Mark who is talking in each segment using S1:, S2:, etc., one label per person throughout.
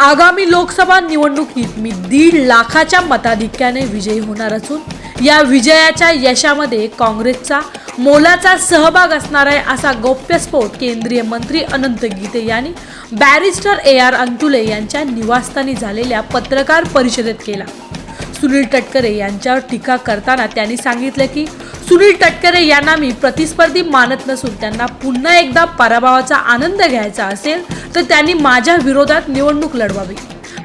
S1: आगामी लोकसभा निवडणुकीत मी दीड लाखाच्या मताधिक्याने विजयी होणार असून या विजयाच्या यशामध्ये काँग्रेसचा मोलाचा सहभाग असणार आहे असा गौप्यस्फोट केंद्रीय मंत्री अनंत गीते यांनी बॅरिस्टर ए आर अंतुले यांच्या निवासस्थानी झालेल्या पत्रकार परिषदेत केला. सुनील तटकरे यांच्यावर टीका करताना त्यांनी सांगितलं की सुनील तटकरे यांना मी प्रतिस्पर्धी मानत नसून त्यांना पुन्हा एकदा पराभवाचा आनंद घ्यायचा असेल तर त्यांनी माझ्या विरोधात निवडणूक लढवावी.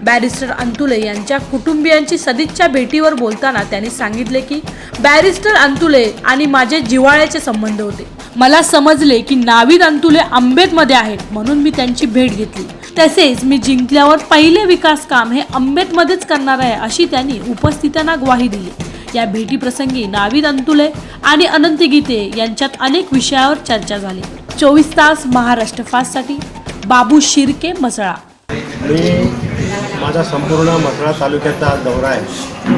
S1: बॅरिस्टर अंतुले यांच्या कुटुंबियांची सदिच्छा भेटीवर बोलताना त्यांनी सांगितले की बॅरिस्टर अंतुले आणि माझे जिव्हाळ्याचे संबंध होते. मला समजले की नाविद अंतुले आंबेतमध्ये आहेत म्हणून मी त्यांची भेट घेतली. तसेच मी जिंकल्यावर पहिले विकास काम हे आंबेतमध्येच करणार आहे अशी त्यांनी उपस्थितांना ग्वाही दिली. या भेटीप्रसंगी नाविद अंतुले आणि अनंत गीते यांच्यात अनेक विषयावर चर्चा झाली. चोवीस तास महाराष्ट्र फास्टसाठी बाबू शिर्के मसळा.
S2: मी माझा संपूर्ण मसळा तालुक्याचा हा दौरा आहे.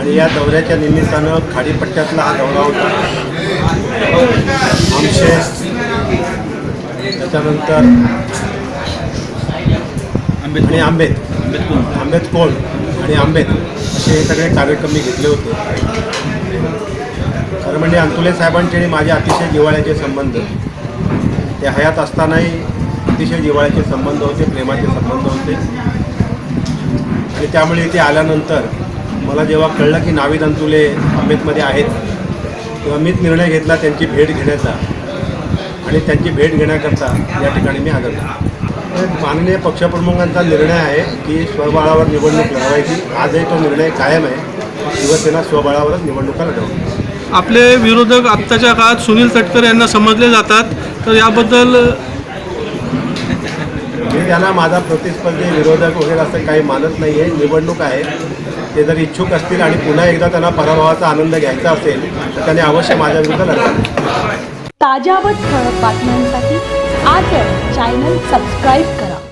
S2: आणि या दौऱ्याच्या निमित्तानं खाडीपट्ट्यातला हा दौरा होता. आमचे त्याच्यानंतर आणि आंबेत आंबेत कोण आणि आंबेत असे हे सगळे कार्यक्रम मी घेतले होते. खरं म्हणजे अंतुले साहेबांचे आणि माझे अतिशय जिवाळ्याचे संबंध. ते हयात असतानाही अतिशय जिव्हाळ्याचे संबंध होते प्रेमाचे संबंध होते. आणि त्यामुळे इथे आल्यानंतर मला जेव्हा कळलं की नाविद अंतुले आंबेतमध्ये आहेत तेव्हा मीच निर्णय घेतला त्यांची भेट घेण्याचा. आणि त्यांची भेट घेण्याकरता या ठिकाणी मी आलो माननीय पक्षप्रमुखांचा निर्णय आहे की स्वबळावर निवडणूक लढवायची. आजही तो निर्णय कायम आहे. शिवसेना स्वबळावरच निवडणुका लढवते.
S3: आपले विरोधक आत्ताच्या काळात सुनील तटकरे यांना समजले जातात. तर याबद्दल
S2: मी त्यांना माझा प्रतिस्पर्धी विरोधक वगैरे असं काही मानत नाही आहे निवडणूक आहे. ते जर इच्छुक असतील आणि पुन्हा एकदा त्यांना पराभवाचा आनंद घ्यायचा असेल तर त्यांनी अवश्य माझ्या विरुद्ध लढावे
S1: ताज्या व ठळक बातम्यांसाठी आज चॅनल सबस्क्राईब करा.